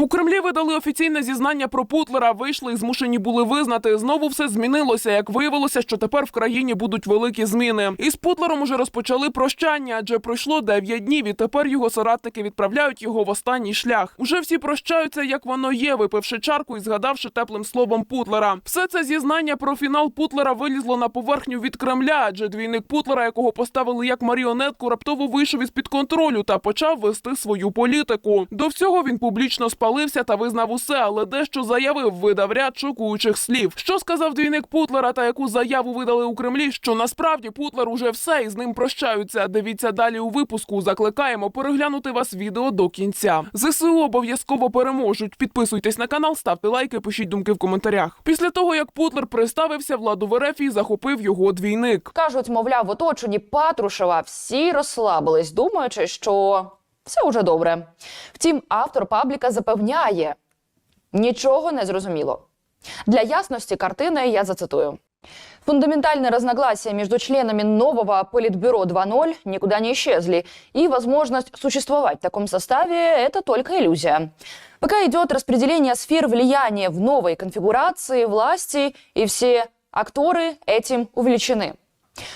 У Кремлі видали офіційне зізнання про Путлера. Вийшли і змушені були визнати. Знову все змінилося. Як виявилося, що тепер в країні будуть великі зміни. І з Путлером уже розпочали прощання, адже пройшло 9 днів, і тепер його соратники відправляють його в останній шлях. Уже всі прощаються, як воно є, випивши чарку і згадавши теплим словом Путлера. Все це зізнання про фінал Путлера вилізло на поверхню від Кремля, адже двійник Путлера, якого поставили як маріонетку, раптово вийшов із під контролю та почав вести свою політику. До всього він публічно спалився та визнав усе, але дещо заявив, видав ряд шокуючих слів. Що сказав двійник Путлера та яку заяву видали у Кремлі? Що насправді Путлер уже все і з ним прощаються. Дивіться далі у випуску. Закликаємо переглянути вас відео до кінця. ЗСУ обов'язково переможуть. Підписуйтесь на канал, ставте лайки, пишіть думки в коментарях. Після того як Путлер представився, владу в РФ і захопив його двійник. Кажуть, мовляв, в оточенні Патрушева всі розслабились, думаючи, що все уже добре. Втім, автор пабліка запевняє, нічого не зрозуміло. Для ясности картины я зацитую. Фундаментальные разногласия между членами нового Политбюро 2.0 никуда не исчезли, и возможность существовать в таком составе – это только иллюзия. Пока идет распределение сфер влияния в новой конфигурации власти, и все акторы этим увлечены.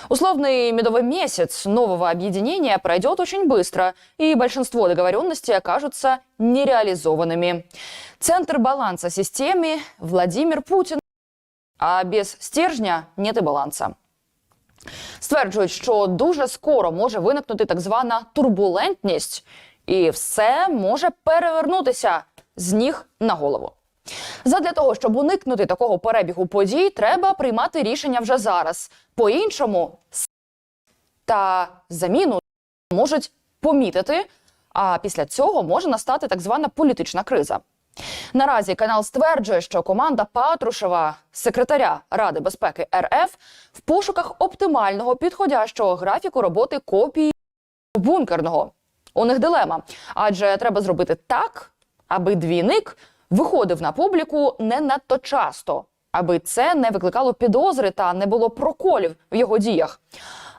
Условный медовый месяц нового объединения пройдет очень быстро, и большинство договоренностей окажутся нереализованными. Центр баланса системе – Владимир Путин, а без стержня нет і баланса. Стверджують, що дуже скоро може виникнути так звана турбулентність, і все може перевернутися з ніг на голову. Задля того, щоб уникнути такого перебігу подій, треба приймати рішення вже зараз. По-іншому та заміну можуть помітити, а після цього може настати так звана політична криза. Наразі канал стверджує, що команда Патрушева, секретаря Ради безпеки РФ, в пошуках оптимального підходящого графіку роботи копії бункерного. У них дилема, адже треба зробити так, аби двійник виходив на публіку не надто часто, аби це не викликало підозри та не було проколів в його діях.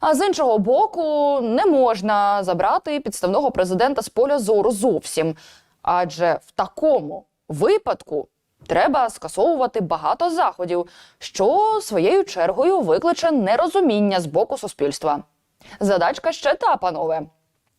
А з іншого боку, не можна забрати підставного президента з поля зору зовсім. Адже в такому випадку треба скасовувати багато заходів, що своєю чергою викличе нерозуміння з боку суспільства. Задачка ще та, панове.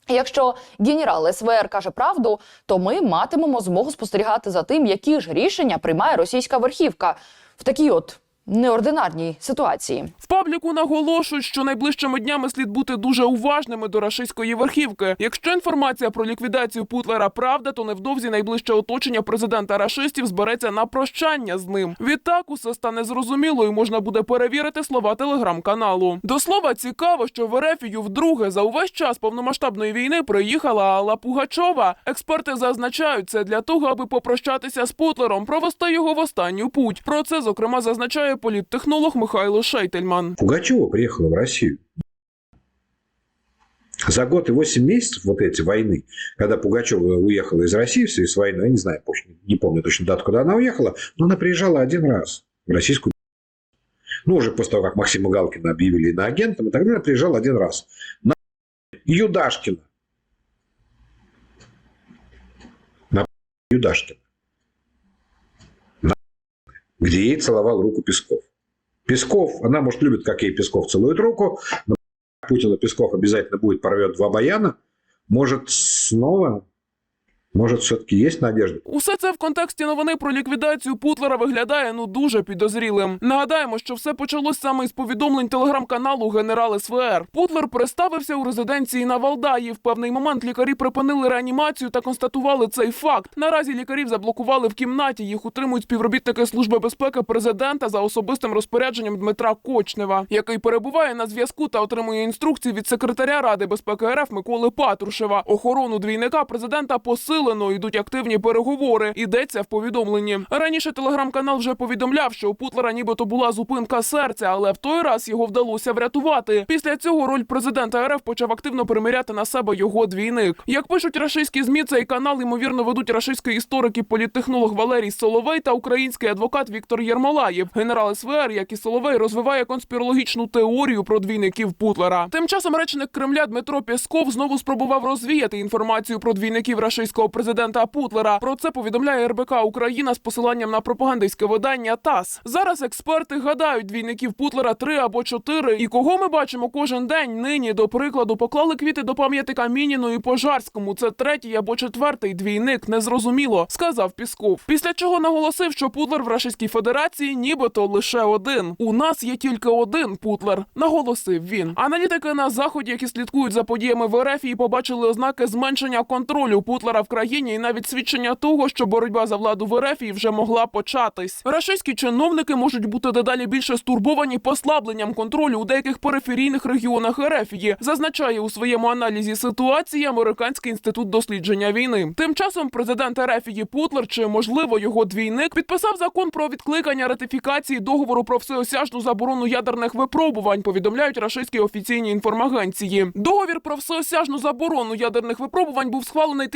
Якщо генерал СВР каже правду, то ми матимемо змогу спостерігати за тим, які ж рішення приймає російська верхівка. В такій от неординарній ситуації. В пабліку наголошують, що найближчими днями слід бути дуже уважними до рашистської верхівки. Якщо інформація про ліквідацію Путлера правда, то невдовзі найближче оточення президента рашистів збереться на прощання з ним. Відтак усе стане зрозуміло і можна буде перевірити слова телеграм-каналу. До слова, цікаво, що в Ерефію вдруге за увесь час повномасштабної війни приїхала Алла Пугачова. Експерти зазначають це для того, аби попрощатися з Путлером, провести його в останню путь. Про це зокрема зазначає політтехнолог Михайло Шейтельман. Пугачева приехала в Россию. За год и 8 месяцев вот эти войны, когда Пугачева уехала из России в связи с войной, я не знаю, не помню точно дату, когда она уехала, но она приезжала один раз в российскую ну, уже после того, как Максима Галкина объявили иноагентом, и тогда она приезжала один раз. На Юдашкина. На Юдашкина. Где ей целовал руку Песков. Песков, она, может, любит, как ей Песков целует руку, но Путина Песков обязательно будет порвет два баяна. Может, снова, может, все-таки есть надежда. Усе це в контексті новини про ліквідацію Путлера виглядає ну дуже підозрілим. Нагадаємо, що все почалось саме із повідомлень телеграм-каналу Генерал СВР. Путлер представився у резиденції на Валдаї. В певний момент лікарі припинили реанімацію та констатували цей факт. Наразі лікарів заблокували в кімнаті. Їх утримують співробітники служби безпеки президента за особистим розпорядженням Дмитра Кочнева, який перебуває на зв'язку та отримує інструкції від секретаря Ради безпеки РФ Миколи Патрушева. Охорону двійника президента посилено йдуть активні переговори. Йдеться в повідомленні. Раніше телеграм-канал вже повідомляв, що у Путлера нібито була зупинка серця, але в той раз його вдалося врятувати. Після цього роль президента РФ почав активно приміряти на себе його двійник. Як пишуть рашистські змі, цей канал ймовірно ведуть рашистський історик і політтехнолог Валерій Соловей та український адвокат Віктор Єрмолаєв. Генерал СВР, як і Соловей, розвиває конспірологічну теорію про двійників Путлера. Тим часом речник Кремля Дмитро Пєсков знову спробував розвіяти інформацію про двійників рашистського президента Путлера. Про це повідомляє РБК Україна з посиланням на пропагандистське видання ТАСС. Зараз експерти гадають двійників Путлера три або чотири. І кого ми бачимо кожен день нині, до прикладу, поклали квіти до пам'ятника Мініну і Пожарському. Це третій або четвертий двійник, незрозуміло, сказав Пісков. Після чого наголосив, що Путлер в Рашистській Федерації нібито лише один. У нас є тільки один Путлер, наголосив він. Аналітики на заході, які слідкують за подіями в РФ, і побачили ознаки зменшення контролю Путлера в країні, і навіть свідчення того, що боротьба за владу в РФ вже могла початись. Рашистські чиновники можуть бути дедалі більше стурбовані послабленням контролю у деяких периферійних регіонах РФ, зазначає у своєму аналізі ситуації Американський інститут дослідження війни. Тим часом президент РФ Путлер чи можливо його двійник підписав закон про відкликання ратифікації договору про всеосяжну заборону ядерних випробувань. Повідомляють рашистські офіційні інформагенції. Договір про всеосяжну заборону ядерних випробувань був схвалений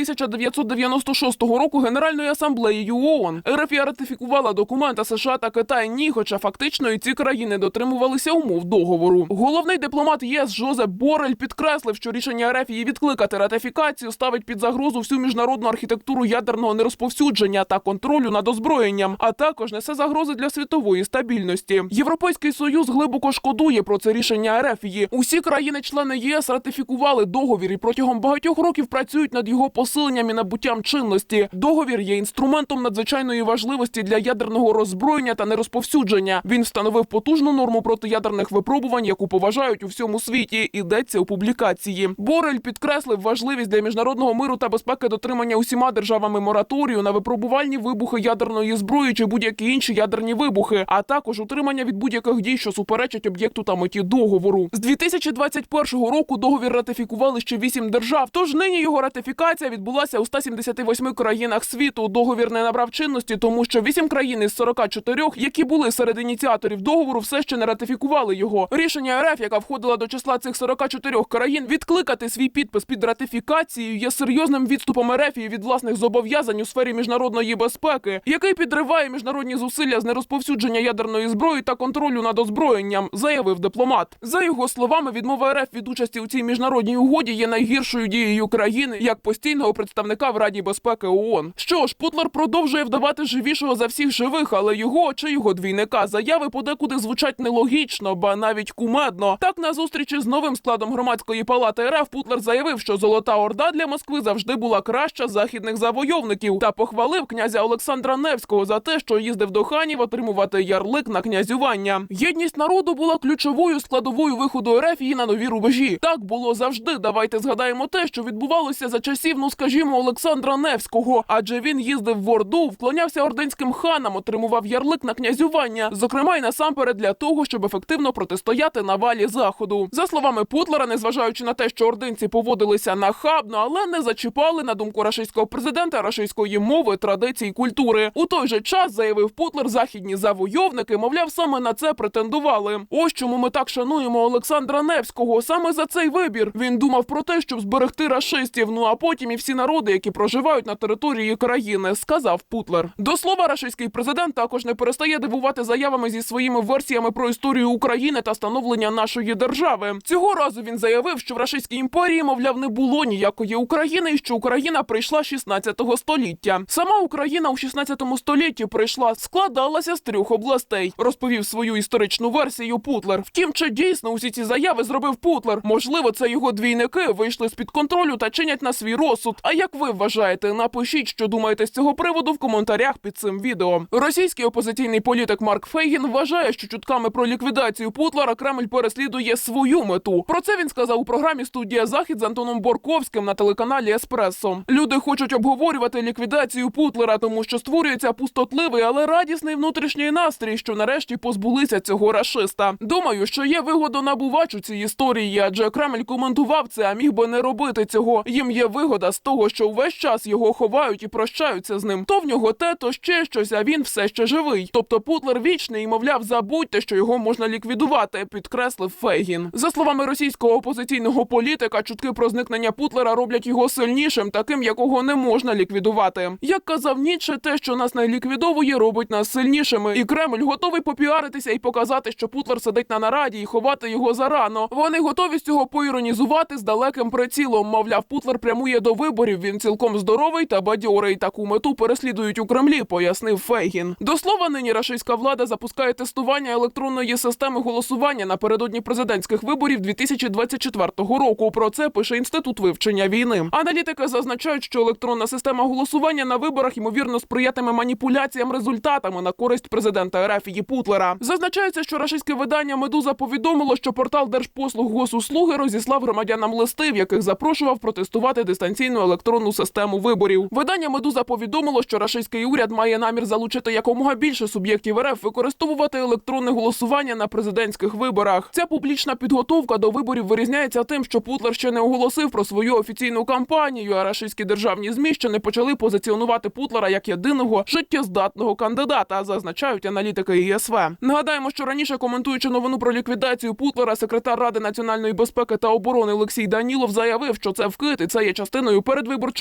1996 року Генеральною асамблеєю ООН. РФ ратифікувала документи США та Китай ні, хоча фактично і ці країни дотримувалися умов договору. Головний дипломат ЄС Жозеп Борель підкреслив, що рішення РФ її відкликати ратифікацію ставить під загрозу всю міжнародну архітектуру ядерного нерозповсюдження та контролю над озброєнням, а також несе загрози для світової стабільності. Європейський союз глибоко шкодує про це рішення РФ. Усі країни-члени ЄС ратифікували договір і протягом багатьох років працюють над його посиленням і набуттям чинності. Договір є інструментом надзвичайної важливості для ядерного роззброєння та нерозповсюдження. Він встановив потужну норму протиядерних випробувань, яку поважають у всьому світі. Йдеться у публікації. Борель підкреслив важливість для міжнародного миру та безпеки дотримання усіма державами мораторію на випробувальні вибухи ядерної зброї чи будь-які інші ядерні вибухи, а також утримання від будь-яких дій, що суперечать об'єкту та меті договору. З 2021 року договір ратифікували ще вісім держав. Тож нині його ратифікація відбулася у 178 країнах світу. Договір не набрав чинності, тому що вісім країн із 44, які були серед ініціаторів договору, все ще не ратифікували його. Рішення РФ, яка входила до числа цих 44 країн, відкликати свій підпис під ратифікацією є серйозним відступом РФ від власних зобов'язань у сфері міжнародної безпеки, який підриває міжнародні зусилля з нерозповсюдження ядерної зброї та контролю над озброєнням, заявив дипломат. За його словами, відмова РФ від участі у цій міжнародній угоді є найгіршою дією країни як постійного представника в Раді безпеки ООН. Що ж, Путлер продовжує вдавати живішого за всіх живих, але його чи його двійника заяви подекуди звучать нелогічно, ба навіть кумедно. Так на зустрічі з новим складом громадської палати РФ Путлер заявив, що Золота Орда для Москви завжди була краща західних завойовників та похвалив князя Олександра Невського за те, що їздив до ханів отримувати ярлик на князювання. Єдність народу була ключовою складовою виходу РФ і на нові рубежі. Так було завжди. Давайте згадаємо те, що відбувалося за часів, ну скажімо, Олександра Невського, адже він їздив в Орду, вклонявся орденським ханам, отримував ярлик на князювання, зокрема й насамперед для того, щоб ефективно протистояти навалі заходу. За словами Путлера, незважаючи на те, що ординці поводилися нахабно, але не зачіпали на думку рашистського президента рашистської мови, традицій культури. У той же час заявив Путлер, західні завойовники, мовляв, саме на це претендували. Ось чому ми так шануємо Олександра Невського. Саме за цей вибір він думав про те, щоб зберегти рашистів. Ну а потім і всі народи, які проживають на території країни, сказав Путлер. До слова, рашистський президент також не перестає дивувати заявами зі своїми версіями про історію України та становлення нашої держави. Цього разу він заявив, що в рашистській імперії, мовляв, не було ніякої України, і що Україна прийшла 16 століття. Сама Україна у 16 столітті прийшла, складалася з трьох областей. Розповів свою історичну версію Путлер. Втім, чи дійсно усі ці заяви зробив Путлер? Можливо, це його двійники вийшли з під контролю та чинять на свій розсуд. А як ви вважаєте? Напишіть, що думаєте з цього приводу в коментарях під цим відео. Російський опозиційний політик Марк Фейгін вважає, що чутками про ліквідацію Путлера Кремль переслідує свою мету. Про це він сказав у програмі Студія Захід з Антоном Борковським на телеканалі Еспресо. Люди хочуть обговорювати ліквідацію Путлера, тому що створюється пустотливий, але радісний внутрішній настрій, що нарешті позбулися цього рашиста. Думаю, що є вигода набувач у цій історії, адже Кремль коментував це, а міг би не робити цього. Їм є вигода з того, що увесь час його ховають і прощаються з ним. То в нього те, то ще щось, а він все ще живий. Тобто Путлер вічний і мовляв, забудьте, що його можна ліквідувати, підкреслив Фейгін. За словами російського опозиційного політика, чутки про зникнення Путлера роблять його сильнішим, таким, якого не можна ліквідувати. Як казав Ніцше, те, що нас не ліквідовує, робить нас сильнішими. І Кремль готовий попіаритися і показати, що Путлер сидить на нараді і ховати його зарано. Вони готові з цього поіронізувати з далеким прицілом. Мовляв, Путлер прямує до виборів. Він цілком здоровий та бадьорий. Таку мету переслідують у Кремлі, пояснив Фейгін. До слова, нині рашистська влада запускає тестування електронної системи голосування напередодні президентських виборів 2024 року. Про це пише інститут вивчення війни. Аналітики зазначають, що електронна система голосування на виборах ймовірно сприятиме маніпуляціям результатами на користь президента РФ Її Путлера. Зазначається, що рашистське видання Медуза повідомило, що портал Держпослуг Госуслуги розіслав громадянам листи, в яких запрошував протестувати дистанційну електронну систему виборів. Видання Медуза повідомило, що рашистський уряд має намір залучити якомога більше суб'єктів РФ використовувати електронне голосування на президентських виборах. Ця публічна підготовка до виборів вирізняється тим, що Путлер ще не оголосив про свою офіційну кампанію, а рашистські державні змі ще не почали позиціонувати Путлера як єдиного життєздатного кандидата, зазначають аналітики ІСВ. Нагадаємо, що раніше коментуючи новину про ліквідацію Путлера, секретар Ради національної безпеки та оборони Олексій Данілов заявив, що це вкид і це є частиною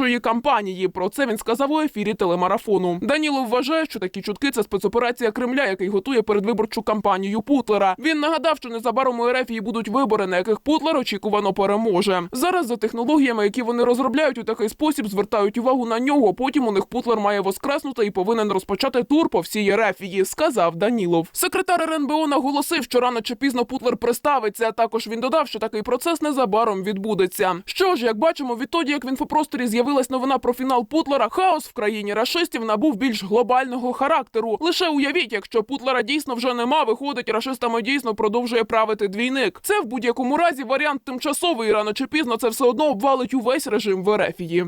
передвиборчої кампанії. Про це він сказав у ефірі телемарафону. Данілов вважає, що такі чутки це спецоперація Кремля, який готує передвиборчу кампанію Путлера. Він нагадав, що незабаром у РФ будуть вибори, на яких Путлер очікувано переможе. Зараз за технологіями, які вони розробляють у такий спосіб, звертають увагу на нього. Потім у них Путлер має воскреснути і повинен розпочати тур по всій Ерефії, сказав Данілов. Секретар РНБО наголосив, що рано чи пізно Путлер приставиться. Також він додав, що такий процес незабаром відбудеться. Що ж, як бачимо, відтоді як в інфопросторі з'явилась новина про фінал Путлера, хаос в країні рашистів набув більш глобального характеру. Лише уявіть, якщо Путлера дійсно вже нема, виходить, рашистами дійсно продовжує правити двійник. Це в будь-якому разі варіант тимчасовий. Рано чи пізно це все одно обвалить увесь режим в Ерефії.